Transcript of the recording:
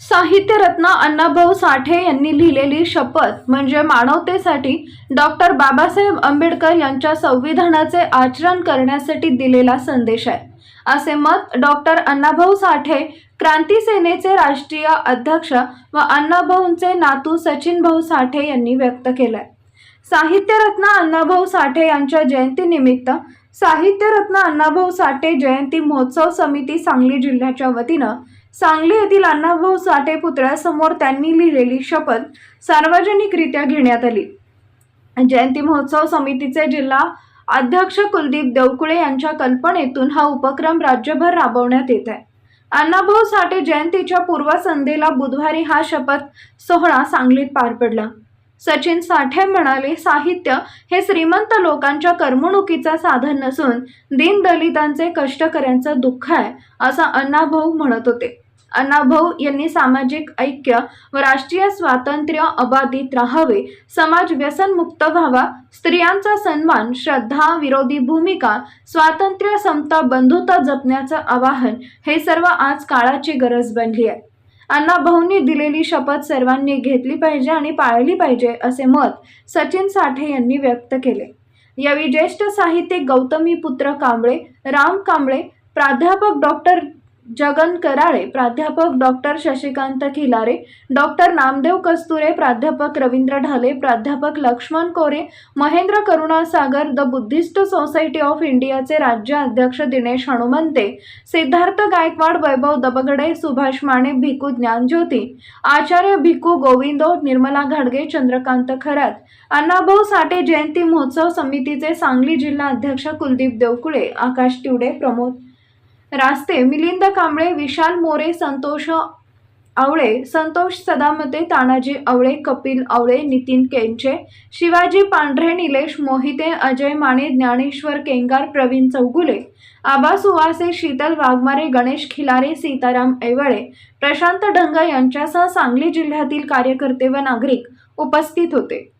साहित्यरत्न अण्णाभाऊ साठे यांनी लिहिलेली शपथ म्हणजे मानवतेसाठी डॉक्टर बाबासाहेब आंबेडकर यांच्या संविधानाचे आचरण करण्यासाठी दिलेला संदेश आहे. असे मत डॉक्टर अण्णाभाऊ साठे क्रांती सेनेचे राष्ट्रीय अध्यक्ष व अण्णाभाऊंचे नातू सचिन भाऊ साठे यांनी व्यक्त केलंय. साहित्यरत्न अण्णाभाऊ साठे यांच्या जयंतीनिमित्त साहित्यरत्न अण्णाभाऊ साठे जयंती महोत्सव समिती सांगली जिल्ह्याच्या वतीनं सांगली येथील अण्णाभाऊ साठे पुतळ्यासमोर त्यांनी लिहिलेली शपथ सार्वजनिकरित्या घेण्यात आली. जयंती महोत्सव समितीचे जिल्हा अध्यक्ष कुलदीप देवकुळे यांच्या कल्पनेतून हा उपक्रम राज्यभर राबवण्यात येत आहे. अण्णाभाऊ साठे जयंतीच्या पूर्वसंध्येला बुधवारी हा शपथ सोहळा सांगलीत पार पडला. सचिन साठे म्हणाले साहित्य हे श्रीमंत लोकांच्या करमणुकीचं साधन नसून दीनदलितांचे कष्टकऱ्यांचं दुःख आहे असं अण्णाभाऊ म्हणत होते. अण्णाभाऊ यांनी सामाजिक ऐक्य व राष्ट्रीय स्वातंत्र्य अबाधित राहावे समाज व्यसनमुक्त व्हावा स्त्रियांचा सन्मान श्रद्धा विरोधी भूमिका स्वातंत्र्य समता बंधुता जपण्याचं आवाहन हे सर्व आज काळाची गरज बनली आहे. अण्णाभाऊंनी दिलेली शपथ सर्वांनी घेतली पाहिजे आणि पाळली पाहिजे असे मत सचिन साठे यांनी व्यक्त केले. यावेळी ज्येष्ठ साहित्यिक गौतमी पुत्र कांबळे राम कांबळे प्राध्यापक डॉक्टर जगन कराळे प्राध्यापक डॉक्टर शशिकांत खिलारे डॉक्टर नामदेव कस्तुरे प्राध्यापक रवींद्र ढाले प्राध्यापक Laxman Kore Mahendra Karunasagar the Buddhist Society of इंडियाचे राज्य अध्यक्ष दिनेश हनुमंते सिद्धार्थ गायकवाड वैभव दबगडे सुभाष माने भिकू ज्ञानज्योती आचार्य भिकू गोविंदो निर्मला घाडगे चंद्रकांत खरात अण्णाभाऊ साठे जयंती महोत्सव समितीचे सांगली जिल्हा अध्यक्ष कुलदीप देवकुळे आकाश तिवडे प्रमोद रास्ते मिलिंद कांबळे विशाल मोरे संतोष आवळे संतोष सदामते तानाजी आवळे कपिल आवळे नितीन केंचे शिवाजी पांढरे निलेश मोहिते अजय माने ज्ञानेश्वर केंगार प्रवीण चौगुले आबा सुवासे शीतल वाघमारे गणेश खिलारे सीताराम ऐवळे प्रशांत ढंग यांच्यासह सांगली जिल्ह्यातील कार्यकर्ते व नागरिक उपस्थित होते.